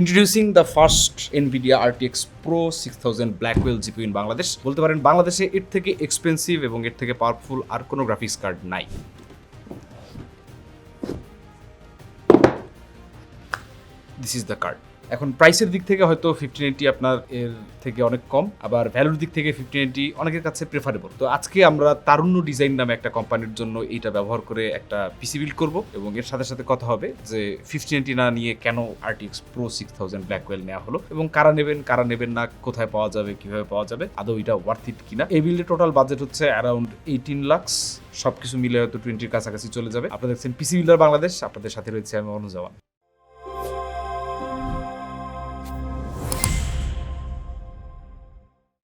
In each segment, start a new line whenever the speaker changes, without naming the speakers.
Introducing the first Nvidia RTX Pro six thousand Blackwell GP in Bangladesh বলতে পারেন, বাংলাদেশে এর থেকে এক্সপেন্সিভ এবং এর থেকে পাওয়ারফুল আর কোনো গ্রাফিক্স কার্ড নাই। দিস ইজ দ্য কার্ড এখন প্রাইসের দিক থেকে হয়তো ফিফটিন এইটি আপনার এর থেকে অনেক কম, আবার ভ্যালুর দিক থেকে ফিফটিন এইটি অনেকের কাছে প্রেফারেবল তো আজকে আমরা তারুণ্য ডিজাইন নামে একটা কোম্পানির জন্য এইটা ব্যবহার করে একটা পিসি বিল্ড করব এবং এর সাথে সাথে কথা হবে যে ফিফটিন এইটি না নিয়ে কেন RTX Pro six thousand Blackwell নেওয়া হলো এবং কারা নেবেন কারা নেবেন না, কোথায় পাওয়া যাবে, কীভাবে পাওয়া যাবে, আদৌ এটা ওয়ার্থ ইট কিনা? এই বিল্ডের টোটাল বাজেট হচ্ছে অ্যারাউন্ড এইটিন লাক্স সবকিছু মিলে হয়তো টোয়েন্টির কাছাকাছি চলে যাবে। আপনারা দেখছেন পিসি বিল্ডার বাংলাদেশ আপনাদের সাথে রয়েছে আমি অনুজওয়ান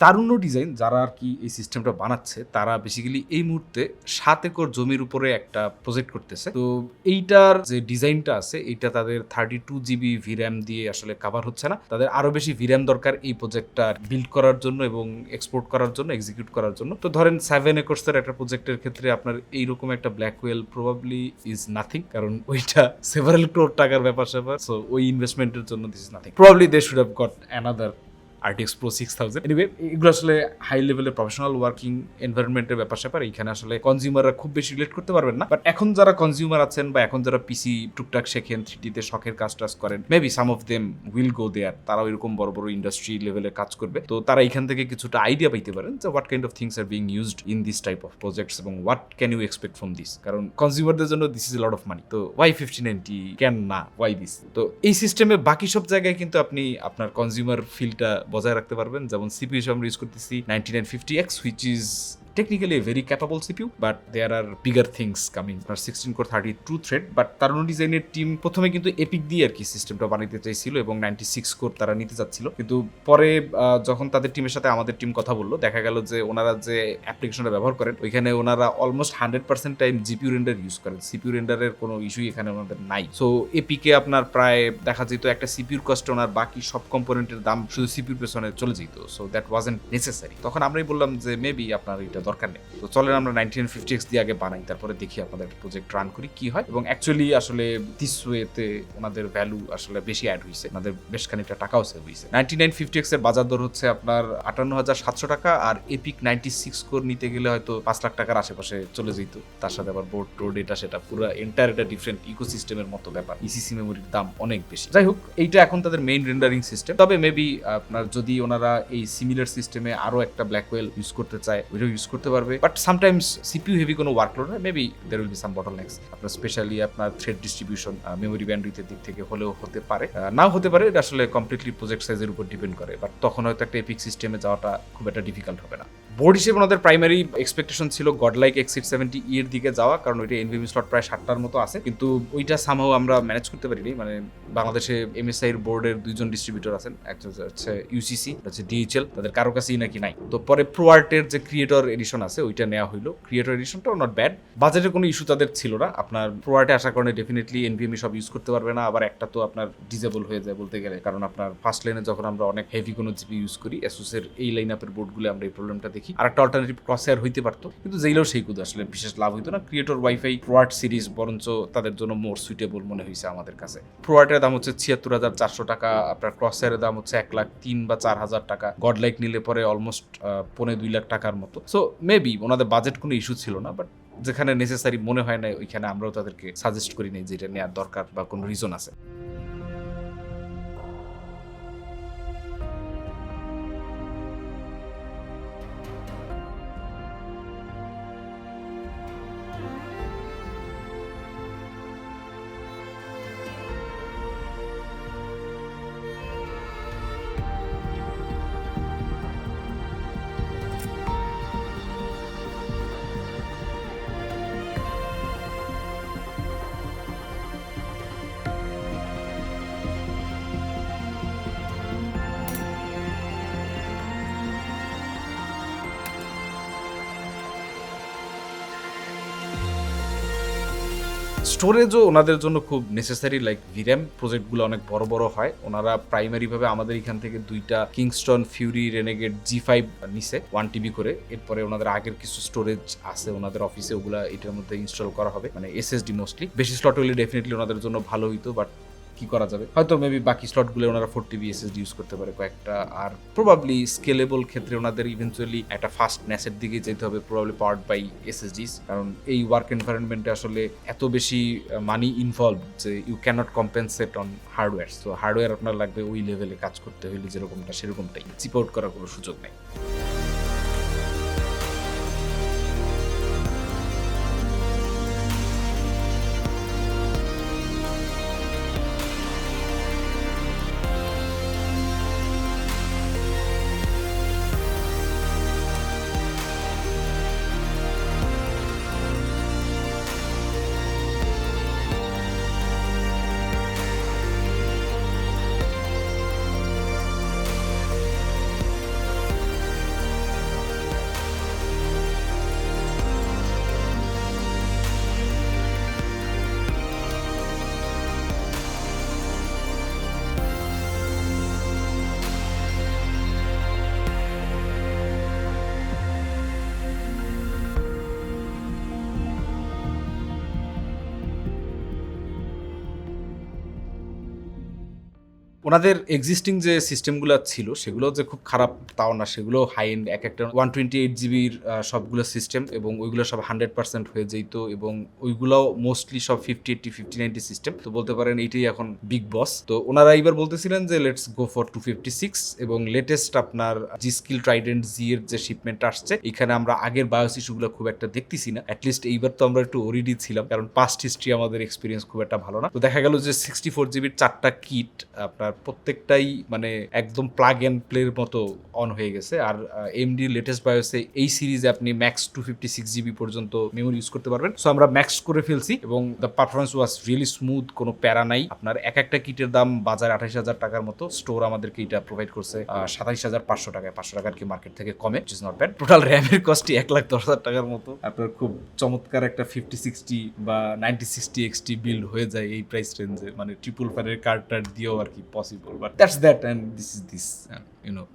তারুণ্য ডিজাইন যারা আর কি এই সিস্টেমটা বানাচ্ছে, তারা বেসিক্যালি এই মুহূর্তে সাত একর জমির উপরে একটা প্রজেক্ট করতেছে। তো এইটার যে ডিজাইনটা আছে, এইটা তাদের থার্টি টু জিবি ভির্যাম দিয়ে আসলে কাভার হচ্ছে না। তাদের আরও বেশি ভির্যাম দরকার এই প্রজেক্টটা বিল্ড করার জন্য এবং এক্সপোর্ট করার জন্য এক্সিকিউট করার জন্য। তো ধরেন সেভেন একর্সের একটা প্রজেক্টের ক্ষেত্রে আপনার এইরকম একটা Blackwell probably is nothing কারণ ওইটা সেভারেল ক্রোর টাকার ব্যাপার স্যাপার সো ওই ইনভেস্টমেন্টের জন্য this is nothing probably they should have got another RTX Pro six thousand anyway এগুলো আসলে হাই লেভেলের প্রফেশনাল ওয়ার্কিং এনভায়রনমেন্টের ব্যাপার স্যাপার। এইখানে আসলে কনজিউমাররা খুব বেশি রিলেট করতে পারবেন না। বাট এখন যারা কনজিউমার আছেন বা এখন যারা পিসি টুকটাক শেখেন থ্রিটিতে শখের কাজ টাজ করেন maybe some of them will go there তারাও এরকম বড় বড় ইন্ডাস্ট্রি লেভেলে কাজ করবে। তো তারা এখান থেকে কিছুটা আইডিয়া পাইতে পারেন যে what kind of things are being used in this type of projects এবং what can you expect from this কারণ কনজিউমারদের জন্য this is lot of money তো ওয়াই ফিফটি নাইনটি ক্যান না? ওয়াই দিস তো এই সিস্টেমে বাকি সব জায়গায় কিন্তু আপনি আপনার কনজিউমার ফিলটা বজায় রাখতে পারবেন। যেমন সিপিএস আমরা ইউজ করতেছি ninety nine fifty X which is technically a very capable CPU, but there are bigger things coming. আপনার sixteen core thirty two thread but Tarun ডিজাইনের টিম প্রথমে কিন্তু এপিক দিয়ে আর কি সিস্টেমটা বানাইতে চাইছিল এবং নাইনটি সিক্স কোর তারা নিতে চাচ্ছিল। কিন্তু পরে যখন তাদের টিমের সাথে আমাদের টিম কথা বলল দেখা গেল যে ওনারা যে অ্যাপ্লিকেশনটা ব্যবহার করেন ওইখানে ওনারা almost hundred percent time GPU render use করেন। সিপিউ রেন্ডারের কোনো ইস্যুই এখানে ওনাদের নাই। সো এপিকে আপনার প্রায় দেখা যেত একটা সিপিউর কস্টে ওনার বাকি সব কম্পোনেন্টের দাম শুধু সিপিউর পেছনে চলে যেত। সো দ্যাট ওয়াজেন্ট নেসেসারি তখন আমরাই বললাম যে মেবি আপনার এটা দরকার নেই। তো চলেন আমরা নাইনটিন ফিফটি এক্স দিয়ে আগে বানাই, তারপরে দেখি আপনাদের প্রজেক্ট রান করি কি হয়। এবং অ্যাকচুয়ালি আসলে দিস ওয়েতে ওনাদের ভ্যালু আসলে বেশি অ্যাড হয়েছে ওনাদের বেশ খানিকটা টাকাও সেভ হয়েছে নাইনটি নাইন ফিফটি এক্সের বাজার দর হচ্ছে আপনার আটান্ন হাজার সাতশো টাকা, আর এপিক নাইনটি সিক্স কোর নিতে গেলে হয়তো পাঁচ লাখ টাকার আশেপাশে চলে যেত। তার সাথে আবার বোর্ড টোড এটা সেটা পুরো এন্টায়ার একটা ডিফারেন্ট ইকোসিস্টেমের মতো ব্যাপার। ইসিসি মেমোরির দাম অনেক বেশি। যাই হোক, এইটা এখন তাদের মেইন রেন্ডারিং সিস্টেম তবে মেবি আপনার যদি ওনারা এই সিমিলার সিস্টেমে আরও একটা ব্ল্যাকওয়েল ইউজ করতে চায়, ওইটাও ইউজ করতে পারবে। বাট সামটাইমস সিপিউ হেভি কোনো ওয়ার্কলোড না maybe there will be some bottlenecks আপনার স্পেশালি আপনার থ্রেড ডিস্ট্রিবিউশন মেমোরি ব্যান্ডউইথের দিক থেকে হলেও হতে পারে। নাও হতে পারে এটা আসলে কমপ্লিটলি প্রজেক্ট সাইজের উপর ডিপেন্ড করে। বাট তখন হয়তো একটা এপিক সিস্টেমে যাওয়াটা খুব একটা ডিফিকাল্ট হবে না। বোর্ড হিসেবে ওনাদের প্রাইমারি এক্সপেকটেশন ছিল গড গডলাইক এক্সিট সেভেন্টি ইয়ের দিকে যাওয়া, কারণ ওইটা এনভিএম স্লট প্রায় ষাটটার মতো আছে। কিন্তু ওইটা সামহাও আমরা ম্যানেজ করতে পারিনি। মানে বাংলাদেশে এমএসআই এর বোর্ডের দুইজন ডিস্ট্রিবিউটর আছেন। একজন হচ্ছে ইউসিসি হচ্ছে ডিএইচএল তাদের কারও কাছেই নাকি নাই। তো পরে প্রো আর্টের যে ক্রিয়েটর এডিশন আছে, ওইটা নেওয়া হইল। ক্রিয়েটর এডিশনটাও নট ব্যাড বাজেটের কোনো ইস্যু তাদের ছিল না। আপনার প্রোয়ার্টে আসার কারণে ডেফিনেটলি এনভিএমই সব ইউজ করতে পারবে না। আবার একটা তো আপনার ডিজেবল হয়ে যায় বলতে গেলে। কারণ আপনার ফার্স্ট লাইনে যখন আমরা অনেক হেভি কোনো জিপি ইউজ করি এসুসের এই লাইন আপের বোর্ডগুলো আমরা এই প্রবলেমটা দেখি আর একটা অল্টারনেটিভ ক্রসেয়ার হইতে পারতো। কিন্তু যেইলেও সেই কুদে আসলে বিশেষ লাভ হইতো না। ক্রিয়েটর ওয়াইফাই প্রোয়ার্ট সিরিজ বরঞ্চ তাদের জন্য মোর সুইটেবল মনে হয়েছে আমাদের কাছে। প্রোয়ার্টের দাম হচ্ছে ছিয়াত্তর হাজার চারশো টাকা, আপনার ক্রসেয়ারের দাম হচ্ছে এক লাখ তিন বা চার হাজার টাকা। গডলাইক নিলে পরে অলমোস্ট পৌনে দুই লাখ টাকার মতো। সো মেবি ওনাদের বাজেট কোনো ইস্যু ছিল না বাট যেখানে নেসেসারি মনে হয় না ওইখানে আমরাও তাদেরকে সাজেস্ট করি নাই যে এটা নেওয়ার দরকার বা কোনো রিজন আছে। স্টোরেজও ওনাদের জন্য খুব নেসেসারি লাইক ভিরাম প্রজেক্টগুলো অনেক বড় বড় হয়। ওনারা প্রাইমারিভাবে আমাদের এখান থেকে দুইটা Kingston Fury Renegade G five নিছে ওয়ান টিবি করে। এরপরে ওনাদের আগের কিছু স্টোরেজ আছে ওনাদের অফিসে ওগুলা এটার মধ্যে ইনস্টল করা হবে। মানে এসএসডি মোস্টলি বেশি স্লট হলে ডেফিনেটলি ওনাদের জন্য ভালো হইতো বাট কি করা যাবে? হয়তো মেবি বাকি স্লটগুলো ওনারা ফোর টিবি এসএসডি ইউজ করতে পারে কয়েকটা। আর প্রবাবলি স্কেলেবল ক্ষেত্রে ওনাদের ইভেন্চুয়ালি একটা ফাস্ট ন্যাসের দিকে যেতে হবে প্রবাবলি পাওয়ার্ড বাই এসএসডিস কারণ এই ওয়ার্ক এনভায়রনমেন্টে আসলে এত বেশি মানি ইনভলভ যে you can't compensate on hardware so hardware আপনার লাগবে ওই লেভেলে কাজ করতে হলে যেরকমটা, সেরকমটাই। চিপ আউট করার কোনো সুযোগ নেই। ওনাদের এক্সিস্টিং যে সিস্টেমগুলো ছিল, সেগুলো যে খুব খারাপ তাও না, সেগুলো হাই এন্ড এক একটা ওয়ান টোয়েন্টি এইট জিবির সবগুলো সিস্টেম এবং ওইগুলো সব হান্ড্রেড পার্সেন্ট হয়ে যেত এবং ওইগুলো মোস্টলি সব fifty eighty fifty ninety system তো বলতে পারেন এইটাই এখন বিগ বস তো ওনারা এইবার বলতেছিলেন যে let's go for two fifty six এবং লেটেস্ট আপনার জি স্কিল ট্রাইডেন্ট জি এর যে শিপমেন্ট আসছে, এখানে আমরা আগের বায়োস ইস্যুগুলো খুব একটা দেখতেছি না। অ্যাটলিস্ট এইবার তো আমরা একটু ওরিডি ছিলাম, কারণ পাস্ট হিস্ট্রি আমাদের এক্সপিরিয়েন্স খুব একটা ভালো না। তো দেখা গেল যে সিক্সটি ফোর জিবির চারটা কিট আপনার প্রত্যেকটাই মানে একদম প্লাগ অ্যান্ড প্লের মতো অন হয়ে গেছে। আর এমডি লেটেস্ট বায়োসে এই সিরিজে আপনি max two fifty six GB পর্যন্ত মেমোরি ইউজ করতে পারবেন। সো আমরা ম্যাক্স করে ফেলছি এবং the performance was really smooth কোনো প্যারা নাই। আপনার এক একটা কিটের দাম বাজার আঠাইশ হাজার টাকার মতো স্টোর আমাদেরকে এটা প্রোভাইড করছে সাতাইশ হাজার পাঁচশো টাকায়। পাঁচশো টাকার কি মার্কেট থেকে কমে? ইজ নট ব্যাড টোটাল র্যামের কস্টই এক লাখ দশ হাজার টাকার মতো। আপনার খুব চমৎকার একটা ফিফটি সিক্সটি বা নাইনটি সিক্সটি এক্সটি বিল্ড হয়ে যায় এই প্রাইস রেঞ্জে মানে ট্রিপল ফ্যানের কার্ড দিয়েও আর কি possible. But that's that, and this is this, and, you know.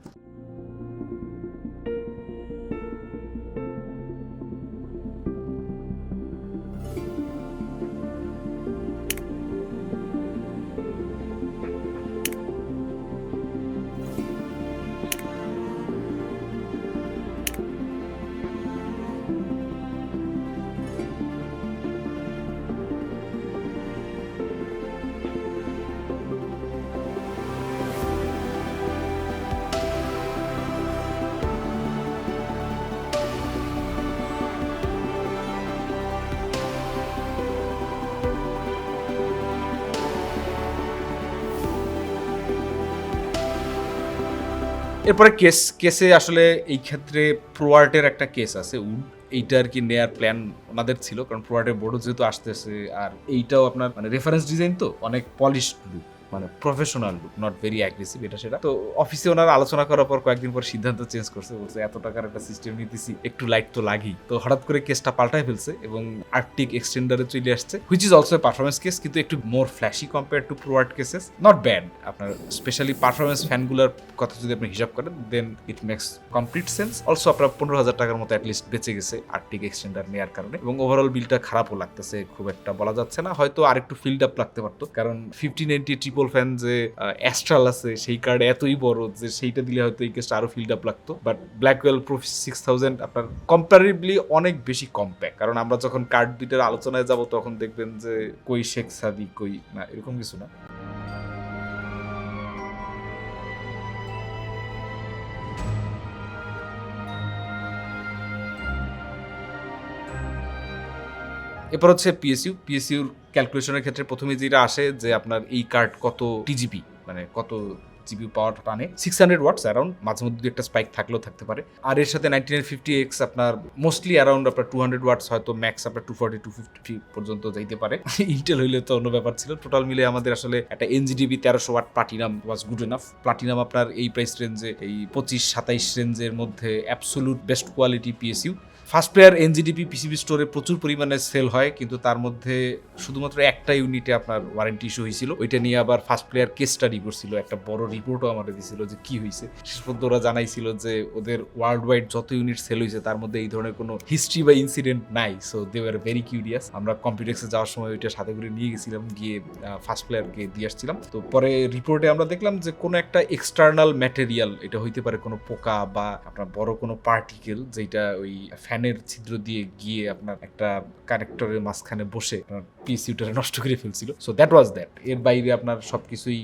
এরপরে কেস, কেসে আসলে এই ক্ষেত্রে প্রোয়ার্টের একটা কেস আছে উড এইটা আর কি নেয়ার প্ল্যান ওনাদের ছিল, কারণ প্রোয়ার্টের বোর্ডও যেহেতু আসতেছে, আর এইটাও আপনার মানে রেফারেন্স ডিজাইন তো অনেক পলিশ লুক মানে professional look not very aggressive এটা সেটা। তো অফিসে ওনার আলোচনা করার পর কয়েকদিন পর সিদ্ধান্ত চেঞ্জ করছে, বলছে এত টাকার একটা সিস্টেম নিতেছি, একটু লাইট তো লাগেই। তো হঠাৎ করে কেসটা পাল্টাই ফেলছে এবং আর্টিক এক্সটেন্ডারে চলে আসছে which is also performance case কিন্তু একটু more flashy compare to ProArt cases not bad আপনার স্পেশালি পারফরমেন্স ফ্যানগুলোর কথা যদি আপনি হিসাব করেন then it makes complete sense also আপনার পনেরো হাজার টাকার মতো অ্যাটলিস্ট বেঁচে গেছে আর্টিক এক্সটেন্ডার নেওয়ার কারণে। এবং ওভারঅল বিলটা খারাপও লাগতেছে, খুব একটা বলা যাচ্ছে না। হয়তো আরেকটু ফিল্ড আপ লাগতে পারতো, কারণ ফিফটিন এইনটি ট্রিপল ফ্যান যে অ্যাস্ট্রাল আছে, সেই কার্ড এতই বড় যে, সেইটা দিলে হয়তো এই কেসটা আরও ফিল্ড আপ লাগতো। But Blackwell Pro six thousand আপনার কম্পারেটিভলি অনেক বেশি কম্প্যাক্ট কারণ আমরা যখন কার্ড দুইটার আলোচনায় যাব, তখন দেখবেন যে, কই শেখ সাদি, কই না, এরকম কিছু না। এরপর হচ্ছে পিএসইউ পিএসইউর ক্যালকুলেশনের ক্ষেত্রে প্রথমে যেটা আসে যে আপনার এই কার্ড কত টিজিপি মানে কত জিবি পাওয়ার টানে। সিক্স হান্ড্রেড ওয়াটস অ্যারাউন্ড মাঝে মধ্যে একটা স্পাইক থাকলেও থাকতে পারে। আর এর সাথে নাইনটিন ফিফটি এক্স আপনার মোস্টলি অ্যারাউন্ড আপনার টু হান্ড্রেড ওয়াটস হয়তো ম্যাক্স আপনার টু ফর্টি টু ফিফটি পর্যন্ত যাইতে পারে। ইন্টেল হইলে তো অন্য ব্যাপার ছিল। টোটাল মিলে আমাদের আসলে একটা এনজিডিবি তেরোশো watt platinum was good enough platinum আপনার এই প্রাইস রেঞ্জে এই পঁচিশ সাতাইশ রেঞ্জের মধ্যে absolute best quality PSU first player এনজিডিপি PCB স্টোরে প্রচুর পরিমাণে সেল হয়, কিন্তু তার মধ্যে শুধুমাত্র একটা ইউনিটে আপনার ওয়ারেন্টি ইস্যু হয়েছিল। ওইটা নিয়ে আবার ফার্স্ট প্লেয়ার কেস স্টাডি করছিল। একটা বড় রিপোর্টও আমাদের দিছিল যে কি হয়েছে। শেষ পর্যন্ত ওরা জানাইছিল যে ওদের ওয়ার্ল্ড ওয়াইড যত ইউনিট সেল হয়েছে, তার মধ্যে এই ধরনের কোনো হিস্ট্রি বা ইনসিডেন্ট নাই। So they are very curious আমরা কম্পিউটার্সে যাওয়ার সময় ওইটা সাথে করে নিয়ে গেছিলাম, গিয়ে ফার্স্ট প্লেয়ারকে দিয়ে আসছিলাম। তো পরে রিপোর্টে আমরা দেখলাম যে কোনো একটা এক্সটার্নাল ম্যাটেরিয়াল এটা হইতে পারে কোনো পোকা বা আপনার বড় কোনো পার্টিকেল যেটা ওই ফ্যানের ছিদ্র দিয়ে গিয়ে আপনার একটা কানেক্টরের মাঝখানে বসে পিসিউটা নষ্ট করে ফেলছিল। সো দ্যাট ওয়াজ দ্যাট এর বাইরে আপনার সব কিছুই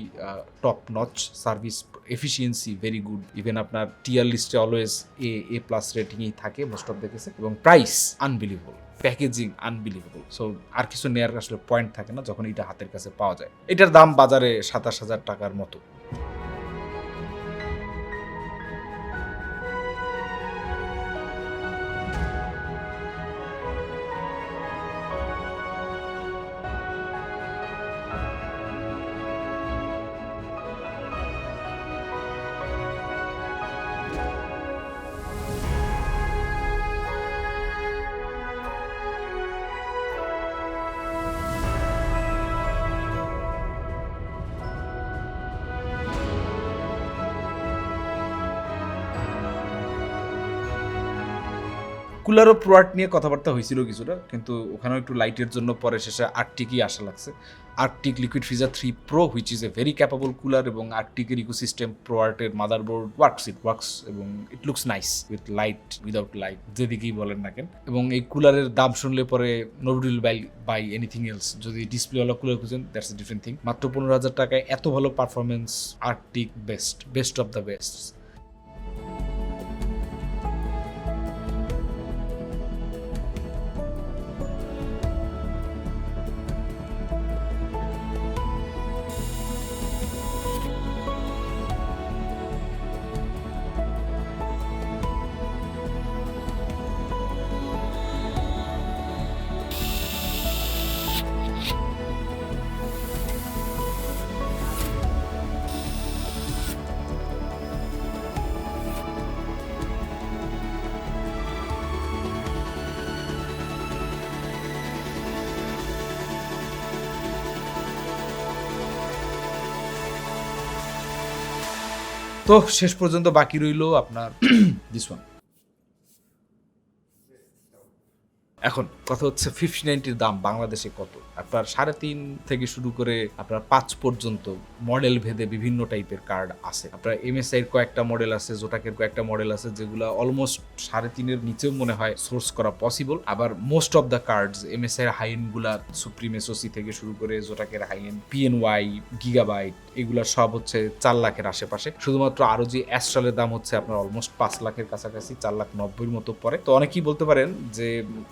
top notch service efficiency very good even আপনার টিয়ার লিস্টে অলওয়েজ এ এ প্লাস রেটিংই থাকে মোস্ট অফ দেখেছে এবং price unbelievable packaging unbelievable so আর কিছু নেয়ার আসলে পয়েন্ট থাকে না যখন এটা হাতের কাছে পাওয়া যায়। এটার দাম বাজারে সাতাশ হাজার টাকার মতো। কুলারও প্রোয়ার্ট নিয়ে কথাবার্তা হয়েছিল কিছুটা, কিন্তু ওখানেও একটু লাইটের জন্য পরে শেষে আর্টিকই আসা লাগছে। Arctic liquid freezer three pro which is a very capable cooler এবং আর্কটিকের ইকোসিস্টেম প্রোয়ার্টের মাদারবোর্ড ওয়ার্কস ইট ওয়ার্কস এবং it looks nice with light without light যেদিকেই বলেন না কেন। এবং এই কুলারের দাম শুনলে পরে nobody'll buy buy anything else যদি ডিসপ্লেওয়ালা কুলার খুঁজেন দ্যাটস এ ডিফারেন্ট থিং মাত্র পনেরো হাজার টাকায় এত ভালো performance Arctic best best of the best তো শেষ পর্যন্ত বাকি রইল আপনার দিস ওয়ান এখন, কথা হচ্ছে ফিফটি নাইনটির দাম বাংলাদেশে কত? আপনার সাড়ে তিন থেকে শুরু করে আপনার পাঁচ পর্যন্ত মডেল ভেদে বিভিন্ন টাইপের কার্ড আছে। আপনার এমএসআই এর কয়েকটা মডেল আছে জোটাকের কয়েকটা মডেল আছে, যেগুলো অলমোস্ট সাড়ে তিনের নিচেও মনে হয় সোর্স করা পসিবল আবার most of the card cards MSI এর হাইনগুলা সুপ্রিম এসওসি থেকে শুরু করে জোটাকের হাইন পিএনওয়াই গিগাবাইট এগুলা সব হচ্ছে চার লাখের আশেপাশে। শুধুমাত্র আরও যে অ্যাস্ট্রালের দাম হচ্ছে আপনার অলমোস্ট পাঁচ লাখের কাছাকাছি, চার লাখ নব্বইয়ের মতো পড়ে। তো অনেকেই বলতে পারেন যে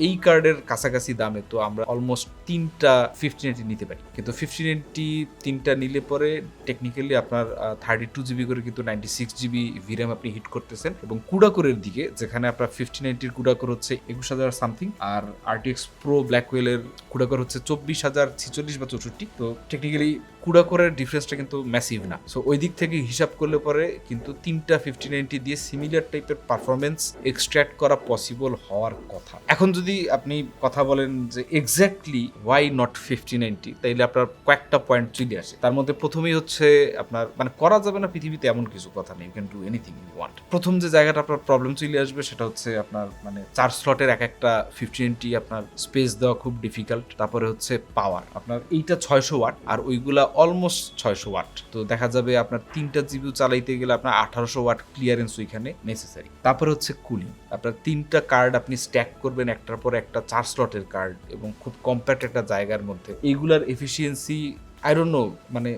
এই কার্ডের কাছাকাছি দামে তো আমরা অলমোস্ট তিনটা ফিফটি নাইনটি নিতে পারি। কিন্তু ফিফটি নাইনটি তিনটা নিলে পরে টেকনিক্যালি আপনার থার্টি টু জিবি করে কিন্তু নাইনটি সিক্স জিবি ভিরাম আপনি হিট করতেছেন এবং কুডাকোরের দিকে, যেখানে আপনার ফিফটি নাইনটির কুডাকোর হচ্ছে একুশ হাজার সামথিং আর আরটিএক্স প্রো ব্ল্যাকওয়েলের কুডাকোর হচ্ছে চব্বিশ হাজার ছিচল্লিশ বা চৌষট্টি। তো টেকনিক্যালি কুডাকোরের ডিফারেন্সটা কিন্তু ম্যাসিভ না। সো ওই দিক থেকে হিসাব করলে পরে কিন্তু তিনটা ফিফটি নাইনটি দিয়ে সিমিলার টাইপের পারফরমেন্স এক্সট্র্যাক্ট করা পসিবল হওয়ার কথা। এখন যদি আপনি কথা বলেন যে exactly why not fifty ninety তাইলে আপনার কয়েকটা পয়েন্ট চলে আসে। তার মধ্যে প্রথমেই হচ্ছে আপনার মানে করা যাবে না পৃথিবীতে এমন কিছু কথা নেই you can do anything you want প্রথম যে জায়গাটা আপনার প্রবলেম চলে আসবে, সেটা হচ্ছে আপনার মানে চার স্লটের এক একটা ফিফটি নাইনটি আপনার স্পেস দেওয়া খুব ডিফিকাল্ট তারপরে হচ্ছে পাওয়ার আপনার এইটা ছয়শো ওয়াট আর ওইগুলা অলমোস্ট ছয়শো ওয়াট তো দেখা যাবে আপনার তিনটা জিবিও চালাইতে গেলে আপনার আঠারোশো ওয়াট ক্লিয়ারেন্স ওইখানে নেসেসারি তারপরে হচ্ছে কুলিং আপনার তিনটা কার্ড আপনি স্ট্যাক করবেন একটার পর একটা চার স্লটের কার্ড এবং খুব কম্প্যাক্ট একটা জায়গার মধ্যে। এইগুলার এফিসিয়েন্সি আই ডোন্ট নো মানে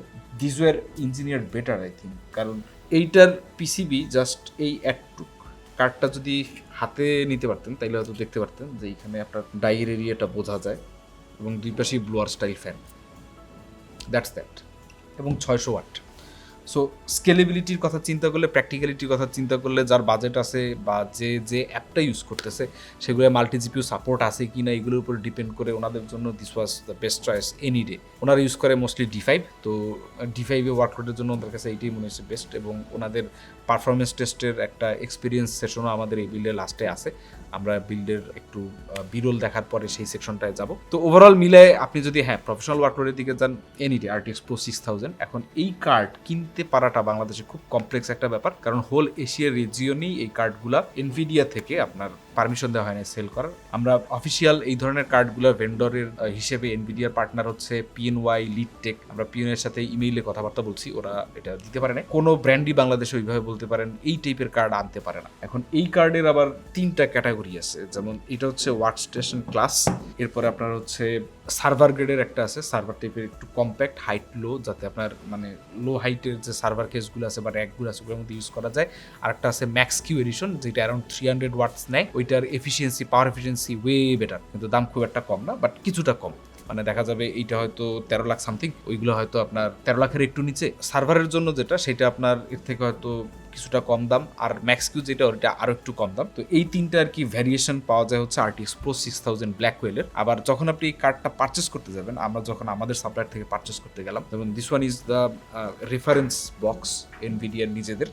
were engineer better I think কারণ এইটার পিসিবি জাস্ট এই একটুক কার্ডটা যদি হাতে নিতে পারতেন, তাইলে হয়তো দেখতে পারতেন যে এইখানে আপনার ডাইয়ের এরিয়াটা বোঝা যায় এবং দুই পাশেই blower style fan that's that এবং ছয়শো ওয়াট সো স্কেলেবিলিটির কথা চিন্তা করলে প্র্যাকটিক্যালিটির কথা চিন্তা করলে, যার বাজেট আছে বা যে যে অ্যাপটা ইউজ করতেছে, সেগুলো মাল্টি জিপিউ সাপোর্ট আছে কি না এগুলোর উপর ডিপেন্ড করে ওনাদের জন্য this was the best choice any day ওনারা ইউজ করে মোস্টলি ডি ফাইভ তো ডি ফাইভে ওয়ার্কলোডের জন্য ওনাদের কাছে এইটাই মনে হচ্ছে বেস্ট এবং ওনাদের পারফরমেন্স টেস্টের একটা এক্সপিরিয়েন্স সেশনও আমাদের এই বিল্ডের লাস্টে আছে। আমরা বিল্ডের একটু বিরল দেখার পরে সেই সেকশনটায় যাব। তো ওভারঅল মিলে আপনি যদি হ্যাঁ প্রফেশনাল ওয়ার্কলোডের দিকে যান Nvidia RTX pro six thousand এখন এই কার্ড কিনতে পারাটা বাংলাদেশে খুব কমপ্লেক্স একটা ব্যাপার। কারণ হোল এশিয়ার রিজিয়নেই এই কার্ডগুলা এনভিডিয়া থেকে আপনার পারমিশন দেওয়া হয় না সেল করার। আমরা অফিসিয়াল এই ধরনের কার্ডগুলো ভেন্ডরের হিসেবে এনভিডিয়ার পার্টনার হচ্ছে পিএনওয়াই লিড টেক আমরা পিএন এর সাথে ইমেইলে কথাবার্তা বলছি, ওরা এটা দিতে পারে না কোনো ব্র্যান্ডই বাংলাদেশে ওইভাবে বলতে পারেন, এই টাইপের কার্ড আনতে পারে না। এখন এই কার্ডের আবার তিনটা ক্যাটাগরি আছে। যেমন এটা হচ্ছে ওয়ার্ক স্টেশন ক্লাস এরপরে আপনার হচ্ছে সার্ভার গ্রেডের একটা আছে। সার্ভার টাইপের একটু কম্প্যাক্ট হাইট লো যাতে আপনার মানে লো হাইটের যে সার্ভার কেসগুলো আছে বা র্যাকগুলো আছে, ওগুলোর মধ্যে ইউজ করা যায়। আর একটা আছে ম্যাক্স কিউ এডিশন যেটা অ্যারাউন্ড থ্রি হান্ড্রেড ওয়াটস নেয়। ওইটার efficiency power efficiency way better কিন্তু দাম খুব একটা কম না বাট কিছুটা কম। মানে দেখা যাবে এইটা হয়তো তেরো লাখ সামথিং ওইগুলো হয়তো আপনার তেরো লাখের একটু নিচে। সার্ভারের জন্য যেটা, সেটা আপনার এর থেকে হয়তো কিছুটা কম দাম, আর ম্যাক্স কিউ যেটা ওটা আরও একটু কম দাম। তো এই তিনটা আর কি ভ্যারিয়েশন পাওয়া যায় হচ্ছে আরটিএক্স প্রো সিক্স থাউজেন্ড ব্ল্যাক ওয়েলের আবার যখন আপনি এই কার্ডটা পারচেস করতে যাবেন, আমরা যখন আমাদের সাপ্লায়ার থেকে পারচেস করতে গেলাম, যেমন this one is the reference box এনভিডিয়ার নিজেদের।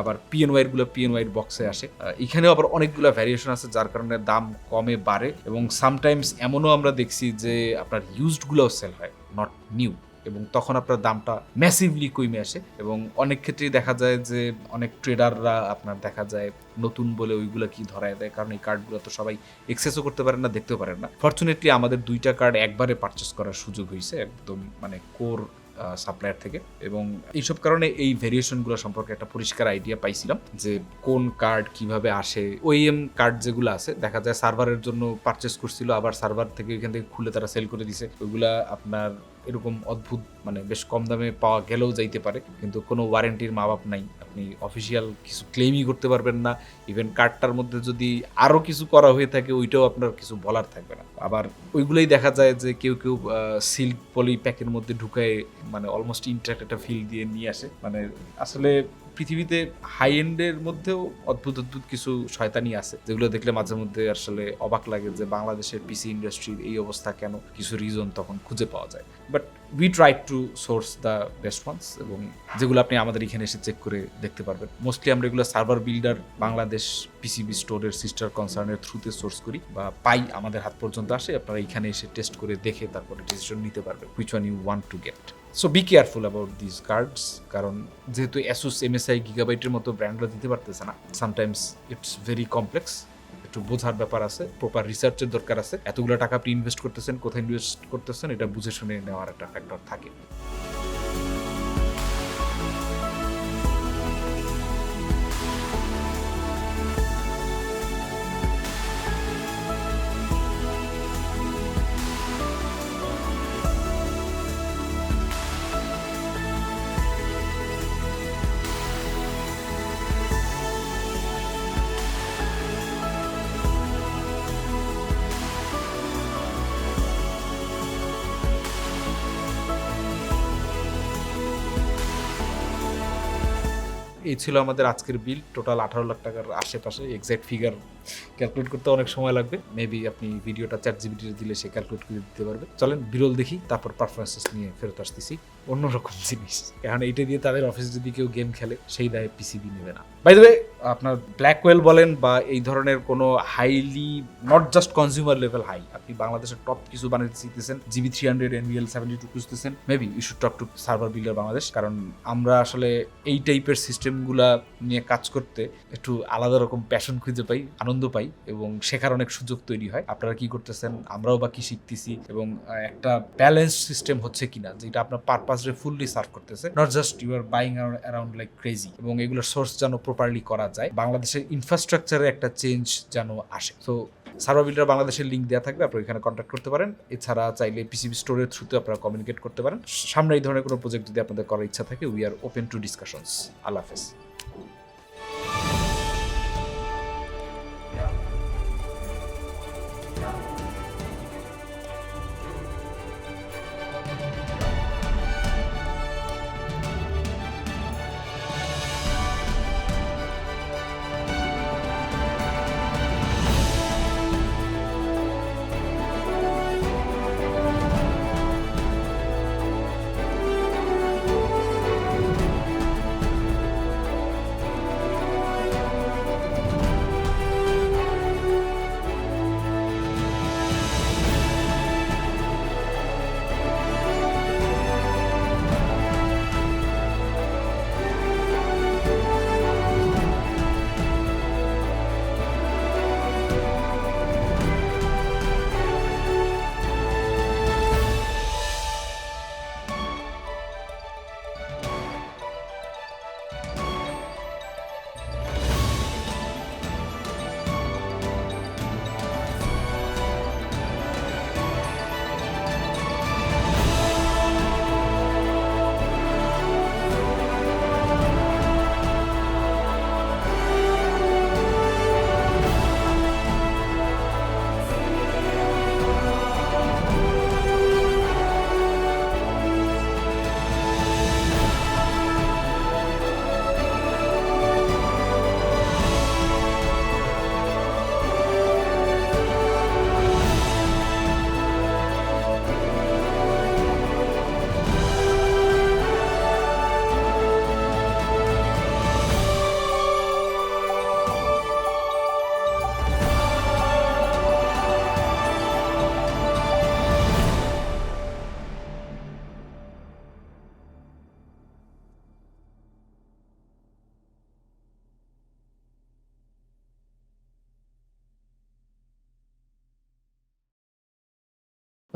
আবার পিএনওয়াইয়েরগুলো পিএনওয়াইয়ের বক্সে আসে। এখানেও আবার অনেকগুলো ভ্যারিয়েশন আছে যার কারণে দাম কমে, বাড়ে এবং সামটাইমস এমনও আমরা দেখছি যে আপনার ইউজডগুলোও সেল হয় নট নিউ এবং তখন আপনার দামটা ম্যাসিভলি কমে আসে এবং অনেক ক্ষেত্রেই দেখা যায় যে অনেক ট্রেডাররা আপনার দেখা যায় নতুন বলে ওইগুলো কি ধরায় দেয়, কারণ এই কার্ডগুলো তো সবাই এক্সেসও করতে পারেন না, দেখতেও পারেন না। ফর্চুনেটলি আমাদের দুইটা কার্ড একবারে পারচেস করার সুযোগ হয়েছে, একদম মানে কোর সাপ্লায়ার থেকে। এবং এইসব কারণে এই ভেরিয়েশনগুলো সম্পর্কে একটা পরিষ্কার আইডিয়া পাইছিলাম যে কোন কার্ড কীভাবে আসে। ওএম কার্ড যেগুলো আছে, দেখা যায় সার্ভারের জন্য পারচেস করছিল, আবার সার্ভার থেকে ওইখান থেকে খুলে তারা সেল করে দিছে। ওইগুলা আপনার এরকম অদ্ভুত মানে বেশ কম দামে পাওয়া গেলেও যাইতে পারে, কিন্তু কোনো ওয়ারেন্টির মা বাপ নাই। আপনি অফিসিয়াল কিছু ক্লেমই করতে পারবেন না। ইভেন কার্ডটার মধ্যে যদি আরও কিছু করা হয়ে থাকে, ওইটাও আপনার কিছু বলার থাকবে না। আবার ওইগুলোই দেখা যায় যে কেউ কেউ সিল্ক পলি প্যাকের মধ্যে ঢুকায় মানে অলমোস্ট ইন্ট্রাক্ট একটা ফিল দিয়ে নিয়ে আসে। মানে আসলে পৃথিবীতে হাই এন্ডের মধ্যেও অদ্ভুত অদ্ভুত কিছু শয়তানি আছে। যেগুলো দেখলে মাঝে মধ্যে আসলে অবাক লাগে যে বাংলাদেশের পিসি ইন্ডাস্ট্রির এই অবস্থা কেন? কিছু রিজন তখন খুঁজে পাওয়া যায়। But we try to source the best এবং যেগুলো আপনি আমাদের এখানে এসে চেক করে দেখতে পারবেন। মোস্টলি আমরা এগুলো সার্ভার বিল্ডার বাংলাদেশ পিসিবি স্টোরের সিস্টার কনসার্নের থ্রুতে সোর্স করি বা পাই, আমাদের হাত পর্যন্ত আসে। আপনারা এখানে এসে টেস্ট করে দেখে তারপরে ডিসিশন নিতে পারবেন which one you want to get so be careful about this cards কারণ যেহেতু অ্যাসুস এমএসআই গিগাবাইটের মতো ব্র্যান্ডরা দিতে পারতেছে না সামটাইমস ইটস ভেরি কমপ্লেক্স একটু বোঝার ব্যাপার আছে প্রপার রিসার্চের দরকার আছে। এতগুলো টাকা আপনি ইনভেস্ট করতেছেন, কোথায় ইনভেস্ট করতেছেন, এটা বুঝে শুনে নেওয়ার একটা ফ্যাক্টর থাকে। ছিল আমাদের আজকের বিল টোটাল আঠারো লাখ টাকার আশেপাশে এক্সাক্ট ফিগার ক্যালকুলেট করতে অনেক সময় লাগবে। মেবি আপনি ভিডিওটা চ্যাট জিবিটিতে দিলে সে ক্যালকুলেট করে দিতে পারবে। চলেন বিরল দেখি, তারপর পারফরমেন্সেস নিয়ে ফেরত আসতেছি। অন্যরকম জিনিস। কারণ এইটা দিয়ে তাদের অফিস যদি কেউ গেম খেলে, সেই দায়ে পিসিবি নেবে না। বাই আপনার ব্ল্যাক ওয়েল বলেন বা এই ধরনের কোনো highly not just consumer level high আপনি বাংলাদেশের টপ কিছু বানাতে শিখতেছেন GB three hundred NVL seventy two খুঁজতেছেন maybe you should talk to server builder Bangladesh কারণ আমরা আসলে এই টাইপের সিস্টেমগুলা নিয়ে কাজ করতে একটু আলাদা রকম প্যাশন খুঁজে পাই, আনন্দ পাই এবং শেখার অনেক সুযোগ তৈরি হয়। আপনারা কি করতেছেন? আমরাও বা কি শিখতেছি? এবং একটা ব্যালেন্স সিস্টেম হচ্ছে কিনা, যেটা আপনার পারপাসে ফুললি সার্ভ করতেছে not just you are buying around like crazy এবং এগুলোর সোর্স যেন প্রপারলি করা যায়। বাংলাদেশের ইনফ্রাস্ট্রাকচারে একটা চেঞ্জ যেন আসে। তো সার্ভার বিল্ডার বাংলাদেশের লিঙ্ক দেওয়া থাকবে, আপনারা এখানে কন্ট্যাক্ট করতে পারেন। এছাড়া চাইলে পিসিবি স্টোরের থ্রুতে আপনারা কমিউনিকেট করতে পারেন। সামনে এই ধরনের কোনো প্রজেক্ট যদি আপনাদের করার ইচ্ছা থাকে we are open to discussions আল্লাহ হাফেজ।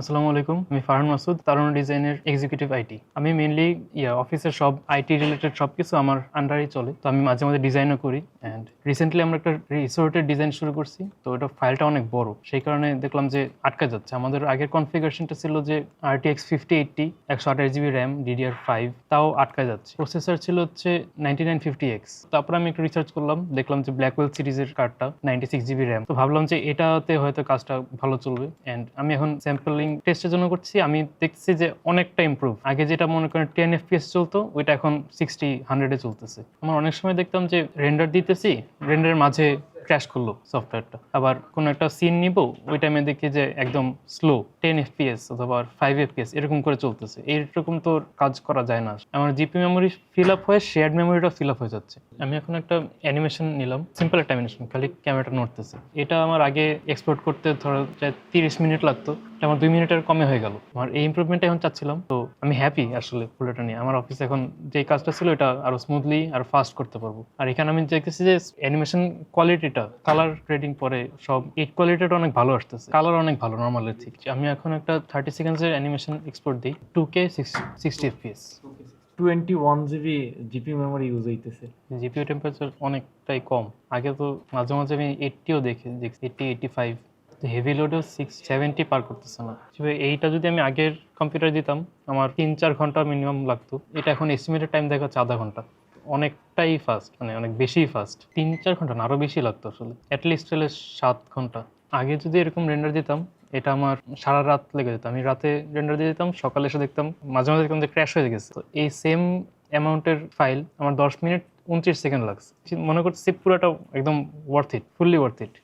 আসসালামু আলাইকুম, আমি ফারহান মাসুদ তারুণ ডিজাইনের এক্সিকিউটিভ আইটি আমি মেনলি ইয়া অফিসের সব আইটি রিলেটেড সব কিছু আমার আন্ডারেই চলে। তো আমি মাঝে মাঝে ডিজাইনও করি। অ্যান্ড রিসেন্টলি আমরা একটা রিসোর্টের ডিজাইন শুরু করছি। তো এটা ফাইলটা অনেক বড়। সেই কারণে দেখলাম যে আটকা যাচ্ছে। আমাদের আগের কনফিগারেশনটা ছিল যে আরটিএক্স ফিফটি এইটটি একশো আঠাশ জিবি র্যাম ডিডিআর ফাইভ তাও আটকা যাচ্ছে। প্রসেসর ছিল হচ্ছে নাইনটি নাইন ফিফটি এক্স তারপর আমি একটু রিসার্চ করলাম, দেখলাম যে ব্ল্যাকওয়েল সিরিজের কার্ডটা নাইনটি সিক্স জিবি র্যাম তো ভাবলাম যে এটাতে হয়তো কাজটা ভালো চলবে। অ্যান্ড আমি এখন স্যাম্পলিং টেস্টের জন্য করছি, আমি দেখছি যে অনেকটা ইম্প্রুভ আগে যেটা মনে করেন টেন এফপিএস চলতো, ওইটা এখন সিক্সটি হান্ড্রেডে চলতেছে। আমার অনেক সময় দেখতাম যে রেন্ডার দিতেছি রেন্ডারের মাঝে ক্র্যাশ করল সফটওয়্যারটা আবার কোনো একটা সিন নিব, ওই টাইমে দেখি যে একদম স্লো টেন এফপিএস অথবা ফাইভ এফপিএস এরকম করে চলতেছে। এইরকম তো কাজ করা যায় না। আমার জিপি মেমোরি ফিল আপ হয়ে শেয়ার্ড মেমোরিটা ফিল আপ হয়ে যাচ্ছে। আমি এখন একটা অ্যানিমেশন নিলাম সিম্পল একটা অ্যানিমেশন খালি ক্যামেরাটা নড়তেছে। এটা আমার আগে এক্সপোর্ট করতে ধরো তিরিশ মিনিট লাগতো আমার দুই মিনিটের কমে হয়ে গেল। আমার এই ইমপ্রুভমেন্টটা এখন চাচ্ছিলাম। তো আমি হ্যাপি আসলে পুরোটা নিয়ে। আমার অফিসে এখন যে কাজটা ছিল, এটা আরও স্মুথলি আর ফাস্ট করতে পারব। আর এখানে আমি দেখতেছি যে অ্যানিমেশন কোয়ালিটিটা কালার গ্রেডিং পরে সব এইট কোয়ালিটিটা অনেক ভালো আসতেছে। কালার অনেক ভালো নর্মালের থেকে আমি এখন একটা থার্টি সেকেন্ডসের অ্যানিমেশন এক্সপোর্ট দিই। Two K sixty FPS
twenty one GB GPU memory use হইতেছে।
জিপিও টেম্পারেচার অনেকটাই কম। আগে তো মাঝে মাঝে আমি এইটটিও দেখি এইটটি এইটটি ফাইভ হেভি লোডেও সিক্স সেভেন্টি পার করতেছে না। এইটা যদি আমি আগের কম্পিউটার দিতাম আমার তিন চার ঘণ্টা মিনিমাম লাগতো। এটা এখন এস্টিমেটেড টাইম দেখাচ্ছে আধা ঘণ্টা। অনেকটাই ফাস্ট মানে অনেক বেশি ফাস্ট তিন, চার ঘণ্টা না আরও বেশি লাগতো আসলে। অ্যাটলিস্ট হলে সাত ঘণ্টা। আগে যদি এরকম রেন্ডার দিতাম, এটা আমার সারা রাত লেগে যেত। আমি রাতে রেন্ডার দিয়ে দিতাম, সকালে এসে দেখতাম, মাঝে মাঝে দেখতাম যে ক্র্যাশ হয়ে গেছে। তো এই সেম অ্যামাউন্টের ফাইল আমার দশ মিনিট, উনত্রিশ সেকেন্ড লাগছে। মনে করছি পুরোটা একদম worth it fully worth it